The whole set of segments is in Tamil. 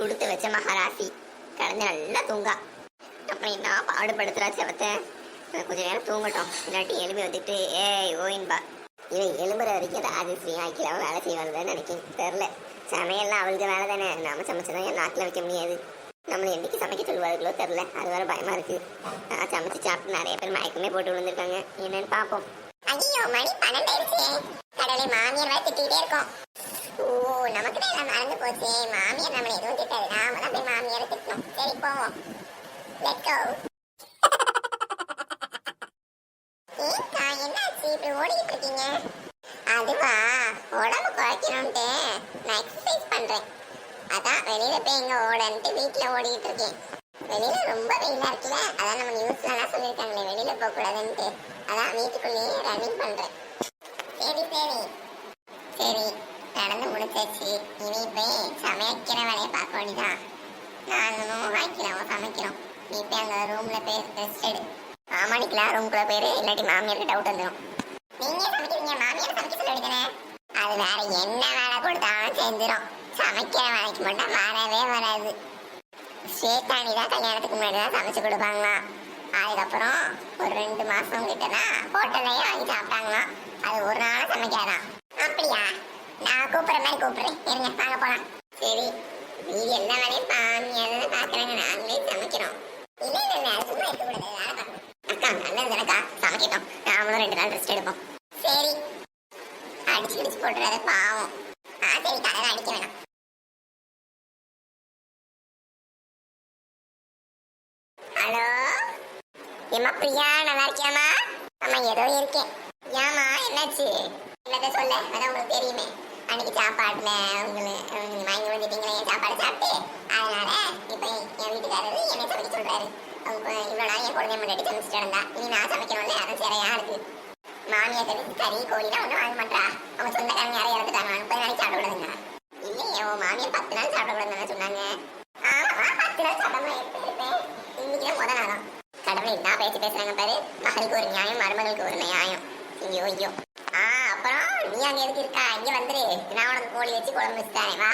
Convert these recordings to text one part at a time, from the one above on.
கொடுத்து வச்ச மகாராசி. கடந்து நல்லா தூங்கா. அப்புறம் என்ன பாடுபடுத்துறா செவத்தை? கொஞ்ச நேரம் தூங்கட்டும். இல்லாட்டி எலும்பி வந்துட்டு ஏய் ஓயின்பா இவன் எலும்புற வரைக்கும் ராஜஸ்ரீ ஆக்கிலாம வேலை செய்வாங்கன்னு நினைக்கிறேன் தெரில. சமையல்லாம் அவளுக்கு வேலை தானே. நாம சமைச்சதான் என் நாட்டில் வைக்க முடியாது. நம்மளை என்னைக்கு சமைக்க சொல்லுவார்களோ தெரில. அது வேற பயமா இருக்கு. நான் சமைச்சு சாப்பிட்டு நிறைய பேர் மயக்கமே போட்டு விழுந்திருக்காங்க. என்னன்னு பார்ப்போம் ஐயோ மணி பன்னெண்டாயிருச்சு கடலை மாமியார் வேற திட்டிகிட்டே இருக்கோம். ஓ நமக்கு தான் மறந்து போச்சு. மாமியார் நம்மளை எதுவும் திட்டாது நாம தான் போய் மாமியாரை திட்டணும். சரி போவோம். லெட் கோ ஏக்கா என்னாச்சு? இப்படி ஓடிட்டு இருக்கீங்க? அதுவா? உடம்பு குறைக்கணும்ட்டு நான் எக்ஸசைஸ் பண்றேன். அதான் வெளியில போய் எங்க ஓடன்ட்டு வீட்டுல ஓடிட்டு இருக்கேன். வெளியில ரொம்ப வெயிலா இருக்குல்ல? அதான் நம்ம நியூஸ்ல எல்லாம் சொல்லியிருக்காங்களே வெளியில போக கூடாதுன்ட்டு. அதான் வீட்டுக்குள்ளேயே ரன்னிங் பண்றேன். சரி சரி. சரி. நடந்து முடிச்சாச்சு இனி போய் சமைக்கிற வேலையை பார்க்க வேண்டியதான் நாங்களும் வாங்கிக்கிறோம் சமைக்கிறோம் நீ போய் அந்த ரூம்ல போய் ரெஸ்ட் எடு. ஆமாடிக்கலாம் ரூம்குள்ள போயிரு இல்லாட்டி மாமியாருக்கு டவுட் வந்துடும் நீங்க சமைக்கிறீங்க மாமியார் சமைக்க சொல்ல அது வேற என்ன வேலை கொடுத்தாலும் செஞ்சிடும் சமைக்கிற வேலைக்கு மட்டும் வரவே வராது. ஸ்வேதாணி தான் கல்யாணத்துக்கு முன்னாடி தான் சமைச்சு கொடுப்பாங்களாம். அதுக்கப்புறம் ஒரு ரெண்டு மாசம் கிட்ட தான் ஹோட்டல்லையும் வாங்கி சாப்பிட்டாங்களாம். அது ஒரு நாள் சமைக்காதான் அப்படியா? நான் கூப்பிடுற மாதிரி கூப்பிடுறேன். இருங்க பார்க்க போலாம். சரி மீதி எல்லா வேலையும் மாமியார் பாக்குறாங்க. நாங்களே சமைக்கிறோம் இல்ல இல்ல இல்ல சும்மா இருக்க கூடாது வேலை பார்க்கணும் அக்கா நல்லது தானக்கா சமைக்கட்டும் நாமளும் ரெண்டு நாள் ரெஸ்ட் எடுப்போம் சரி அடிச்சு அடிச்சு போட்டுறது பாவம் ஆ சரி கடன் அடிக்க வேணாம் ஹலோ ஏமா பிரியா நல்லா இருக்கியாமா ஆமா ஏதோ இருக்கேன் ஏமா என்னாச்சு என்னத சொல்ல அதான் உங்களுக்கு தெரியுமே சாப்பாட்டில் சாப்பாடுல உங்களை வாங்கி வந்துட்டீங்களே என் சாப்பாடு சாப்பிட்டு அதனால இப்போ என் வீட்டுக்காரரு என்னை சமைக்க சொல்கிறாரு அவங்க இவ்வளவு நாள் என் குழந்தை முன்னாடி சமைச்சிட்டு இருந்தா இனி நான் சமைக்கணும்ல அதுவும் சரியா இருக்கு. மாமியார் கறி கறி கோழிலாம் ஒன்றும் வாங்க மாட்டா அவங்க சொந்தக்காரங்க யாரும் இறந்துட்டாங்க முப்பது நாளைக்கு சாப்பிடக்கூடாதுங்க இல்லையே உன் மாமியார் பத்து நாள் சாப்பிடக்கூடாதுன்னு சொன்னாங்க. ஆமா பத்து நாள் சாப்பிடாம எப்படி இருப்பேன்? இன்னைக்கு தான் முத நாளாம் கடவுளை என்ன பேசி பேசுறாங்க பாரு. மகளுக்கு ஒரு நியாயம் மருமகளுக்கு ஒரு நியாயம். ஐயோ ஐயோ. நீ அங்க எதுக்கு இருக்கா? இங்க வந்துரு. நான் உனக்கு கோழி வச்சு குழம்பு வச்சுட்டானே வா.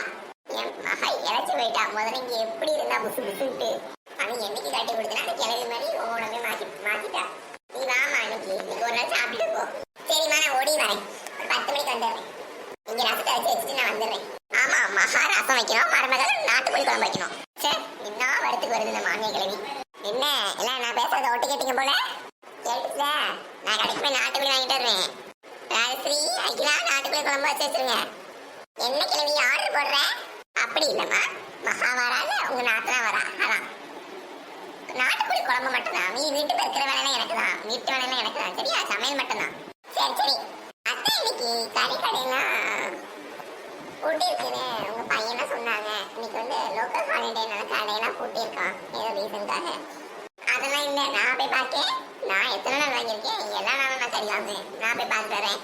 என் மக இழைச்சி போயிட்டா. முதல்ல இங்க எப்படி இருந்தா புசு புசுன்ட்டு. அவன் என்னைக்கு கட்டி கொடுத்தனா அந்த கிளவி மாதிரி உடனே மாத்தி மாத்திட்டா. நீ வாமா இன்னைக்கு. இன்னைக்கு ஒரு நாள் சாப்பிட்டு போ. சரிம்மா நான் ஓடி வரேன். ஒரு பத்து மணிக்கு வந்துடுறேன். இங்க ரசத்தை வச்சு வச்சுட்டு நான் வந்துடுறேன். ஆமா மகா ரசம் வைக்கணும். மருமகள் நாட்டுக்கோழி குழம்பு வைக்கணும். சே என்ன வருத்துக்கு வருது இந்த மாமியை கிளவி என்ன? எல்லாம் நான் பேசுறத ஒட்டு கேட்டீங்க போல கேட்டுச்சா நான் கடைக்கு போய் நாட்டுக்கோழி வாங்கிட்டு வருவேன் ராஜஸ்ரீ அகிலா நாட்டுக்கோழி வச்சிருங்க என்ன கிளவி ஆர்டர் போடுற? அப்படி இல்லம்மா. மகா வரால உங்க நாட்டுல வரா. அதான். நாட்டுக்குடி குழம்பு மட்டும்தான். நீ வீட்டு இருக்கிற வேலை எனக்கு தான் வீட்டு வேலையெல்லாம் எனக்கு தான் சரியா? சமையல் மட்டும்தான். சரி சரி. அத்தை இன்னைக்கு கறி கடையெல்லாம் பூட்டி இருக்குன்னு உங்க பையனா சொன்னாங்க. இன்னைக்கு வந்து லோக்கல் ஹாலிடேனால கடையெல்லாம் பூட்டி இருக்கான் ஏதோ ரீசன்காக அதெல்லாம் இல்ல. நான் போய் பார்க்கேன். நான் எத்தனை நாள் வாங்கியிருக்கேன்? எல்லா நாளும் நான் கறி வாங்குவேன். நான் போய் பார்த்து தரேன்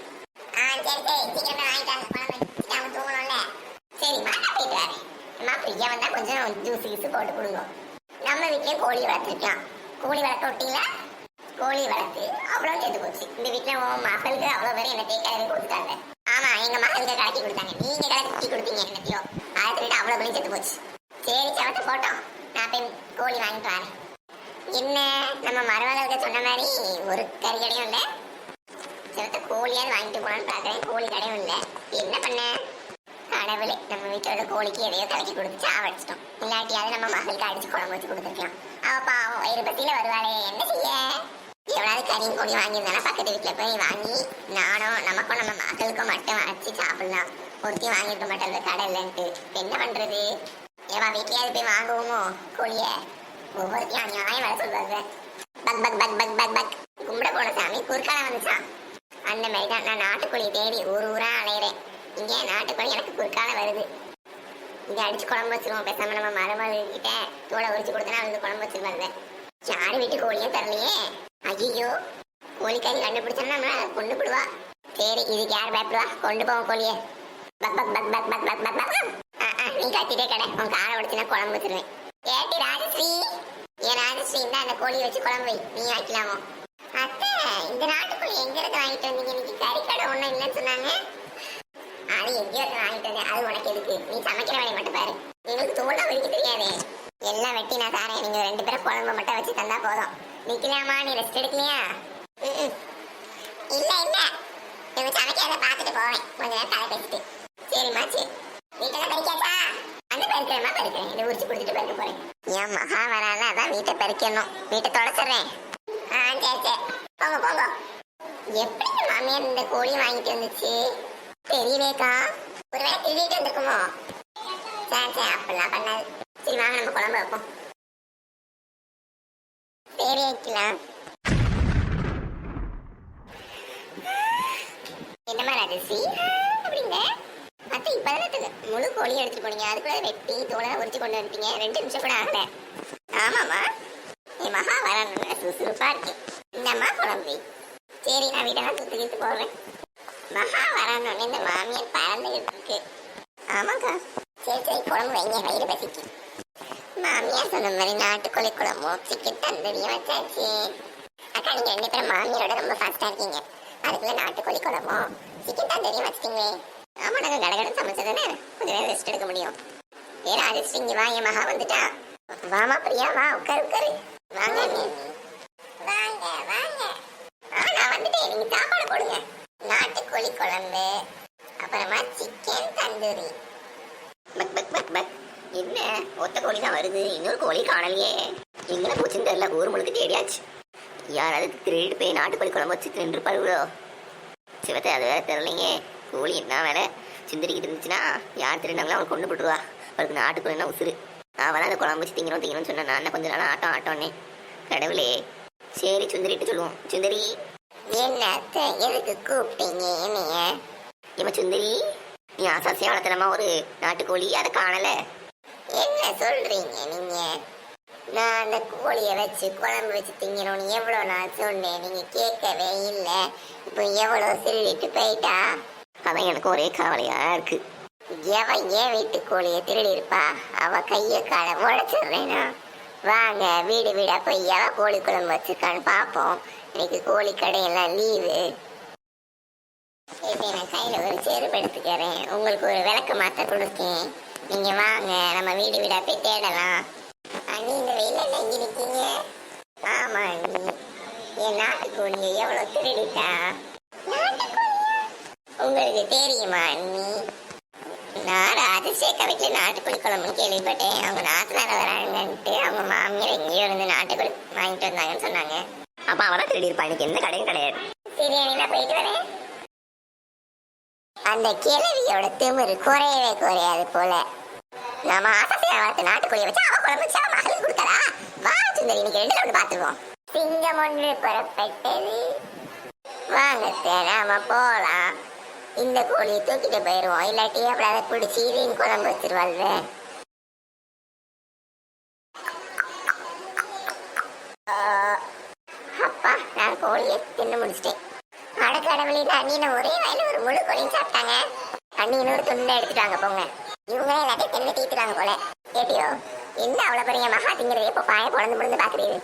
ஆ சரி சரி. சீக்கிரமே வாங்கிட்டாங்க குழம்பு அவங்க தூங்கணும்ல சரி மாட்டா போயிட்டு வரேன் அம்மா ஃப்ரீயா வந்தா கொஞ்சம் ஜூஸ் கீஸ் போட்டு கொடுங்க நம்ம வீட்லயே கோழி வளர்த்துருக்கலாம். கோழி வளர்க்க விட்டீங்களா? கோழி வளர்த்து அவ்வளோ சேர்த்து போச்சு. இந்த வீட்டுல உன் மகளுக்கு அவ்வளோ பேர் என்ன தேக்காயிரம் கொடுத்தாங்க ஆமா எங்க மகளுக்கு கலக்கி கொடுத்தாங்க. நீங்க கலக்கி கொடுத்தீங்க என்னத்தையோ அதை சொல்லிட்டு அவ்வளோ பேரும் சேர்த்து போச்சு. சரி சவத்தை போட்டோம். நான் போய் கோழி வாங்கிட்டு வரேன். என்ன? நம்ம மருமகளுக்கு சொன்ன மாதிரி ஒரு கறி கடையும் இல்லை. சிவத்த கோழியாவது வாங்கிட்டு போனான்னு பார்க்குறேன். கோழி கடையும் இல்லை. என்ன பண்ணேன் கடவுளே நம்ம வீட்டோட கோழிக்கு எதையோ கலக்கி கொடுத்து சாவடிச்சிட்டோம். இல்லாட்டியாவது நம்ம மகளுக்கு அடிச்சு குழம்பு வச்சு கொடுத்துருக்கலாம். அவ பாவம் வயிறு பத்தியில வருவாளே என்ன செய்ய? எவ்வளவு கறியும் கோழி வாங்கியிருந்தாலும் பக்கத்து வீட்டில் போய் வாங்கி நானும் நமக்கும் நம்ம மகளுக்கும் மட்டும் வச்சு சாப்பிடலாம். ஒருத்தி வாங்கிட்டு மாட்டேன் கடை இல்லைன்ட்டு. என்ன பண்றது? ஏவா வீட்லயாவது போய் வாங்குவோமோ கோழிய? ஒவ்வொருத்தையும் அநியாயம் வர சொல்வாங்க பக் பக் பக் பக் பக் பக். கும்பிட போன சாமி குறுக்கால வந்துச்சான் அந்த மாதிரி தான் நான் நாட்டுக்கோழி தேடி ஊர் ஊரா அலையிறேன். இங்கே நாட்டுக்கோழி எனக்கு குறுக்கால வருது. இங்கே அடிச்சு குழம்பு வச்சிருவோம் பேசாம நம்ம மருமகள் கிட்ட தோலை உரிச்சு கொடுத்தனா வந்து குழம்பு வச்சிருவாங்க யாரு வீட்டு கோழியும் தரலையே ஐயோ கோழிக்கறி கண்டுபிடிச்சோம்னா நம்மள கொண்டு போடுவா. சரி இதுக்கு யார் பயப்படுவா? கொண்டு போவோம் கோழியே. பக் பக் பக் பக் பக் பக் பக் பக் நீ கத்திட்டே கடை உன் காரை உடச்சுனா குழம்பு வச்சிருவேன். ஏட்டி ராஜஸ்ரீ. என் ராஜஸ்ரீ இந்த அந்த கோழியை வச்சு குழம்பு வை. நீ ஆக்கலாமோ? அத்தை இந்த நாட்டுக்குள்ள எங்க இருந்து வாங்கிட்டு வந்தீங்க? இன்னைக்கு கறி கடை இல்லைன்னு சொன்னாங்க. அது எங்கேயோ வாங்கிட்டு வந்தேன் அது உனக்கு எதுக்கு? நீ சமைக்கிற வேலையை மட்டும் பாரு. எங்களுக்கு தோல்ல வலிக்க தெரியாதே. எல்லாம் வெட்டி நான் தாரேன். நீங்க ரெண்டு பேரும் குழம்பு மட்டும் வச்சு தந்தா போதும். நிக்கலாமா? நீ ரெஸ்ட் எடுக்கலையா? இல்ல இல்ல. இவங்க சமைக்கிறத பார்த்துட்டு போவேன். கொஞ்ச நேரம் தலை பேசிட்டு சரிம்மா சரி. வீட்டெல்லாம் பறிக்காதா அந்த பறிக்கிறமா பறிக்கிறேன் இதை உரிச்சு கொடுத்துட்டு பறிக்க போறேன். என் மகா வரானா அதான் வீட்டை பறிக்கணும் வீட்டை தொடச்சிடுறேன். ஆ சரி சரி. போங்க போங்க. எப்படி மாமியார் இந்த கோழி வாங்கிட்டு வந்துச்சு? தெரியலேக்கா ஒருவேளை திருடிட்டு வந்திருக்குமோ? சரி சரி அப்படிலாம் பண்ணாது. சரி வாங்க நம்ம குழம்பு வைப்போம். சரி வைக்கலாம். என்ன மாதிரி அதிர்ச்சி அப்படிங்க. அத்தை இப்பதான் முழு கோழி எடுத்துட்டு போனீங்க அதுக்குள்ள வெட்டி தோலை உரிச்சு கொண்டு வந்துட்டீங்க. ரெண்டு நிமிஷம் கூட ஆகல. ஆமாம்மா. என் மகா வரணும்னு சுறுசுறுப்பா இருக்கு. இந்தம்மா குழம்பு. சரி நான் வீட்டெல்லாம் சுத்தி கிட்டு போவேன் மகா வரணும்னு இந்த மாமியார் பறந்துகிட்டு இருக்கு ஆமாக்கா. சரி சரி குழம்பு வைங்க வயிறு பசிக்கு. மாமியார் சொன்ன மாதிரி நாட்டுக்கோழி குழம்பு சிக்கன் தந்தூரியும் வச்சாச்சு. அக்கா நீங்க ரெண்டு பேரும் மாமியாரோட ரொம்ப ஃபாஸ்டா இருக்கீங்க. அதுக்குள்ள நாட்டுக்கோழி குழம்பும் சிக்கன் தந்தூரியும் வச்சுட்டீங்களே. ஆமா நாங்க கடகடன் சமைச்சதானே கொஞ்ச நேரம் ரெஸ்ட் எடுக்க முடியும். ஏ ராஜஸ்ரீ இங்க வா என் மகா வந்துட்டா. வாமா பிரியா வா உட்காரு உட்காரு. வாங்க வாங்க வாங்க. ஆ நான் வந்துட்டேன். நீங்க சாப்பாடு போடுங்க. நாட்டுக்கோழி குழம்பு அப்புறமா சிக்கன் தந்தூரி. பக் பக் பக் பக். என்ன? ஒத்த கோழி தான் வருது. இன்னொரு கோழி காணலையே. எங்கே போச்சுன்னு தெரியல. ஊர் முழுக்க தேடியாச்சு. யாராவது திருடிட்டு போய் நாட்டுக்கோழி குழம்பு வச்சு தின்றுப்பாருங்களோ சிவத்தை அது வேற தெரியலைங்க கோழி என்ன வேலை? சிந்தரிக்கிட்டு இருந்துச்சுன்னா யார் திருடினாங்களோ அவளை கொண்டு போட்டுருவா. அவளுக்கு நாட்டுக்கோழினா உசுறு. அவளாம் அந்த குழம்பு வச்சு திங்கணும் திங்கணும்னு சொன்னேன் நான் கொஞ்ச நாள் ஆட்டம் ஆட்டோன்னே. கடவுளே. சரி சுந்தரிட்டு சொல்லுவோம். சுந்தரி என்ன எதுக்கு கூப்பிட்டீங்க என்னைய? இவன் சுந்தரி நீ ஆசாசியா வளர்த்தனமா ஒரு நாட்டுக்கோழி அதை காணல? என்ன சொல்றீங்க நீங்க? நான் அந்த கோழியை வச்சு குழம்பு வச்சு திங்கணும்னு எவ்வளோ நான் சொன்னேன். நீங்க கேட்கவே இல்லை. இப்போ எவ்வளோ திருடிட்டு போயிட்டா? அதான் எனக்கு ஒரே கவலையா இருக்கு. எவன் ஏன் வீட்டு கோழியை திருடி இருப்பா அவ கையை காலை உழைச்சிடுறேனா வாங்க வீடு வீடா போய் எவ கோழி குழம்பு வச்சிருக்கான்னு பார்ப்போம். இன்னைக்கு கோழி கடையெல்லாம் லீவு இப்போ நான் கையில் ஒரு செருப்பு எடுத்துக்கிறேன். உங்களுக்கு ஒரு விளக்கு மாற்ற கொடுக்கேன். நீங்கள் வாங்க நம்ம வீடு வீடாக போய் தேடலாம். அண்ணி இந்த வெயில நெஞ்சு நிக்கீங்க ஆமா அண்ணி என் நாட்டுக்கோழியை எவ்வளோ திருடிட்டா? உங்களுக்கு தெரியுமா அண்ணி? நான் ராஜசேகர் வீட்டில் நாட்டுக்கோழி குழம்புன்னு கேள்விப்பட்டேன். அவங்க நாத்தனார வராங்கன்ட்டு அவங்க மாமியார் எங்கேயோ இருந்து நாட்டுக்கோழி வாங்கிட்டு வந்தாங்கன்னு சொன்னாங்க. அப்ப அவதான் திருடி இருப்பா. எனக்கு எந்த கடையும் கிடையாது. சரி போயிட்டு வரேன். அந்த கிழவியோட திமிரு குறையவே குறையாது போல. நாம ஆசையா வளர்த்து நாட்டுக்கோழியை வச்சு அவ குழம்பு வச்சு அவ மகளுக்கு கொடுத்தாரா வா சுந்தரி இன்னைக்கு ரெண்டு வந்து பார்த்துருவோம். சிங்கம் ஒன்று புறப்பட்டது. வாங்க சார் நாம போலாம். இந்த கோழியை தூக்கிட்டு போயிடுவோம் இல்லாட்டி அப்புறம் அதை பிடிச்சி இதையும் குழம்பு வச்சிருவாள்ல. ஆ, கோழியை தின்னு முடிச்சிட்டேன். அடக்கடவுளில் அண்ணின ஒரே வயல ஒரு முழு கோழியும் சாப்பிட்டாங்க. அண்ணி இன்னொரு துண்டை எடுத்துட்டாங்க போங்க. இவங்க எல்லாத்தையும் தின்னு தீத்துட்டாங்க போல. கேட்டியோ என்ன அவ்வளவு பெரிய மகா திங்கிறது? இப்போ பாய பொழந்து முடிந்து பாக்குறீங்க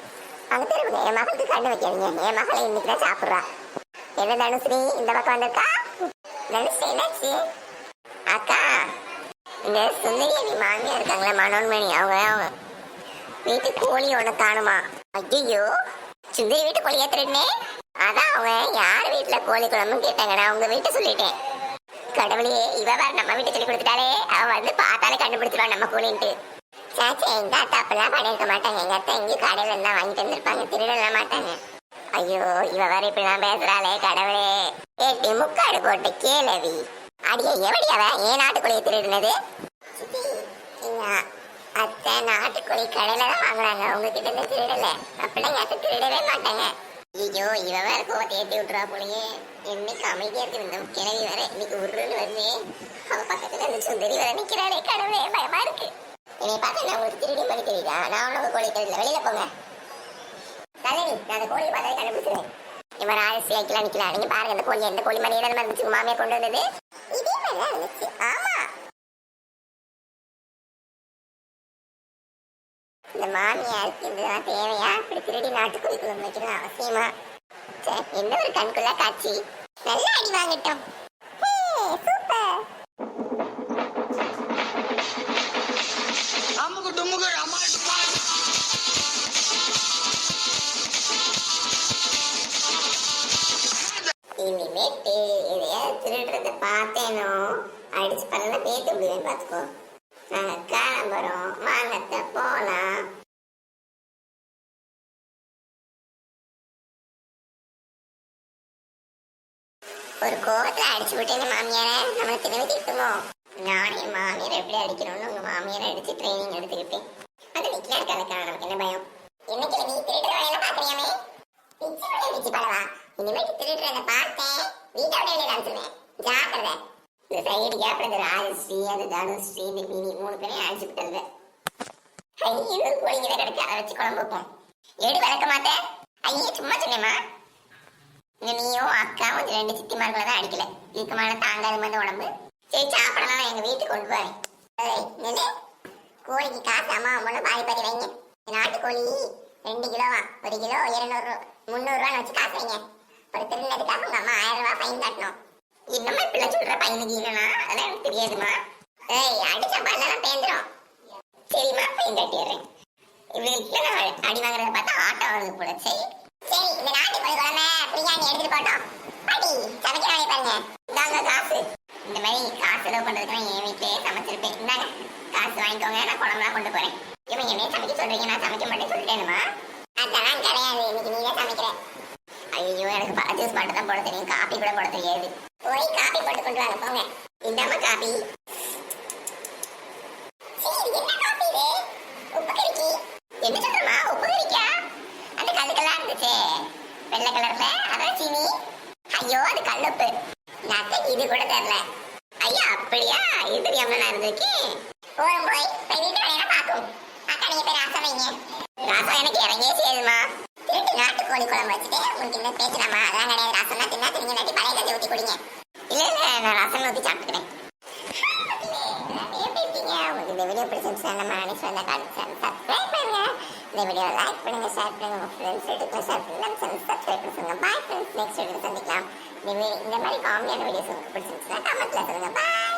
அங்கே திரும்புங்க என் மகளுக்கு கண்ணு வைக்காதீங்க. என் மகளை இன்னைக்கு தான் சாப்பிட்றா. என்ன தனுஸ்ரீ இந்த பக்கம் வந்திருக்கா? தனுஸ்ரீ என்னாச்சு? அக்கா இந்த சுந்தரி அணி மாமியா இருக்காங்களே மனோன்மணி அவங்க அவங்க. வீட்டு கோழி ஒன்று காணுமா ஐயோ சுந்தரி வீட்டு கோழி ஏத்துறேன்னே? அதான் அவன் யார் வீட்டுல கோழி குழம்புன்னு கேட்டாங்க. நான் உங்க வீட்டை சொல்லிட்டேன். கடவுளே இவ வேற நம்ம வீட்டை சொல்லி கொடுத்துட்டாலே அவ வந்து பார்த்தாலே கண்டுபிடிச்சிருவான் நம்ம கோழின்ட்டு. சாச்சா எங்க அத்தா அப்பெல்லாம் பண்ணிருக்க மாட்டாங்க. எங்க அத்தா எங்கேயும் கடையில இருந்தா வாங்கிட்டு வந்திருப்பாங்க. திருடலாம் மாட்டாங்க. ஐயோ இவ வேற இப்படிலாம் பேசுறாளே கடவுளே. ஏட்டி முக்காடு போட்டு கேளவி. அடியே எவடி அவ ஏன் நாட்டுக்குள்ளேயே திருடினது? எங்க அத்தை நாட்டுக்கோழி கடையில தான் வாங்குறாங்க. உங்ககிட்ட இருந்து திருடல. அப்படிலாம் யாரும் திருடவே மாட்டாங்க. ஐயோ இவ வேற கோவத்தை ஏற்றி விட்டுறா போலயே. என்னைக்கு அமைதியா இருக்கு இந்த கிழவி வேற இன்னைக்கு உருன்னு வருவே அவ பக்கத்துல இருந்து சுந்தரி வேற நிக்கிறாளே கடவுளே பயமா இருக்கு. என்னை பார்த்தா நான் உங்களுக்கு திருடி மாதிரி தெரியுதா? நான் உனக்கு கோழி கடையில் வெளியில போங்க. தலைவி நான் அந்த கோழி பார்த்தாலே கண்டுபிடிச்சிருவேன். இவன் ஆயிரத்தி ஐக்கிலாம் நிக்கலாம் நீங்க பாருங்க அந்த கோழி எந்த கோழி மணி தான் இருந்துச்சு உங்க கொண்டு வந்தது. இதே மாதிரி தான் இருந்துச்சு. ஆமா இந்த மாமியாருக்கு இதுதான் தேவையா? இப்படி திருடி நாட்டுக்குடி வைக்கணும் அவசியமா? என்ன ஒரு கண்குள்ள காட்சி? நல்லா அடி வாங்கிட்டோம். சூப்பர். திருடுறத பார்த்தேனோ? அடிச்சு பண்ணலாம் பேத்து பார்த்துக்கோ. நாங்க கிளம்புறோம் வாங்கத்த போலாம். ஒரு கோவத்துல அடிச்சு விட்டேங்க மாமியார. நம்ம திரும்பி திட்டுமோ? நானே மாமியார் எப்படி அடிக்கணும்னு உங்க மாமியாரை அடிச்சு ட்ரைனிங் எடுத்துக்கிட்டேன். அது வீட்டுல இருக்காதுக்கா நமக்கு என்ன பயம்? இன்னைக்கு நீ திருட்டு வேலை பாக்குறியாமே பிச்சு பழைய பிச்சு பழவா. இனிமேட்டு இந்த சைடு இந்த ராஜஸ்ரீ அந்த தனுஸ்ரீ இந்த மீனி மூணு பேரையும் அழைச்சு விட்டது. ஐயோ கோழிங்க வேற இருக்கு அதை வச்சு குழம்பு வைப்போம். எடு வளர்க்க மாட்டேன் ஐயே சும்மா சொன்னேம்மா. இந்த நீயும் அக்காவும் இந்த ரெண்டு சித்திமார்களை தான் அடிக்கல. இதுக்கு மேல தாங்காத மாதிரி உடம்பு. சரி சாப்பிடலாம். எங்க வீட்டுக்கு கொண்டு போறேன். ஏய், கோழிக்கு காசு அம்மா அம்மா பாதி பாதி வைங்க. இந்த நாட்டுக்கோழி ரெண்டு கிலோவா? ஒரு கிலோ இருநூறு முந்நூறுரூவான்னு வச்சு காசு வைங்க. ஒரு திருநதுக்காக உங்க அம்மா ஆயிரம் ரூபாய் ஃபைன் கட்டணும். இன்னுமே பிள்ளை சொல்ற? பையனுக்கு என்னன்னா அதெல்லாம் எனக்கு தெரியாதுமா ஏய் அடிச்ச பல்லெல்லாம் பேந்துடும் சரிம்மா ஃபைன் கட்டிடுறேன். இவங்களுக்கு நான் அடி வாங்குறத பார்த்தா ஆட்டம் வருது போல. சரி சரி இந்த நாட்டுக்கோழி குழம்பு பிரியாணி எடுத்துட்டு போட்டோம். பாட்டி சமைக்கிறாங்க பாருங்க இந்தாங்க காசு இந்த மாதிரி காசு செலவு பண்றதுக்கு என் வீட்டிலேயே சமைச்சிருப்பேன் இந்தாங்க காசு வாங்கிக்கோங்க நான் குழம்புலாம் கொண்டு போறேன் இவன் என்னைய சமைக்க சொல்றீங்க நான் சமைக்க மாட்டேன் சொல்லிட்டேனுமா அதெல்லாம் கிடையாது இன்னைக்கு நீ தான் சமைக்கிற ஐயோ எனக்கு பழ ஜூஸ் மட்டும் தான் போட தெரியும் காப்பி கூட போட தெரியாது போய் காப்பி போட்டு கொண்டு வாங்க போங்க இந்தாம காப்பி சரி, இது என்ன காப்பி இது? உப்பு கறிக்கு. என்ன சொல்றமா உப்பு கறிக்கா அந்த கல்லுக்கெல்லாம் இருந்துச்சே வெள்ளை கலர்ல அதான் சீனி ஐயோ அது கல்லுப்பு என் அத்தைக்கு இது கூட தெரியல ஐயா அப்படியா இது தெரியாம நான் இருந்திருக்கேன் போறோம் போய் போய் வீட்டு வேலையெல்லாம் பார்க்கும் அக்கா நீங்க போய் ராசம் வைங்க ராசம் எனக்கு இறங்கியே செய்யுதுமா திருட்டு நாட்டுக்கோழி குழம்பு வச்சுட்டு உங்களுக்கு இந்த பேசலாமா அதான் கிடையாது. ரசம்னா தின்னா நாட்டி பழைய ஊற்றி குடிங்க. நான் ரசம் ஊற்றி சாப்பிட்டுக்கிறேன். உங்களுக்கு இந்த வீடியோ நம்ம சப்ஸ்கிரைப் பண்ணுங்க. இந்த வீடியோ லைக் பண்ணுங்க ஷேர் பண்ணுங்க. ஃப்ரெண்ட்ஸ் வீட்டுக்கு ஷேர் பண்ணுங்க சப்ஸ்கிரைப் பண்ணுங்க பாய் ஃப்ரெண்ட்ஸ் நெக்ஸ்ட் வீடியோ சந்திக்கலாம். இந்த இந்த மாதிரி காமெடியான வீடியோஸ் உங்களுக்கு பிடிச்சிருந்துச்சுன்னா கமெண்ட்ல சொல்லுங்க. பாய்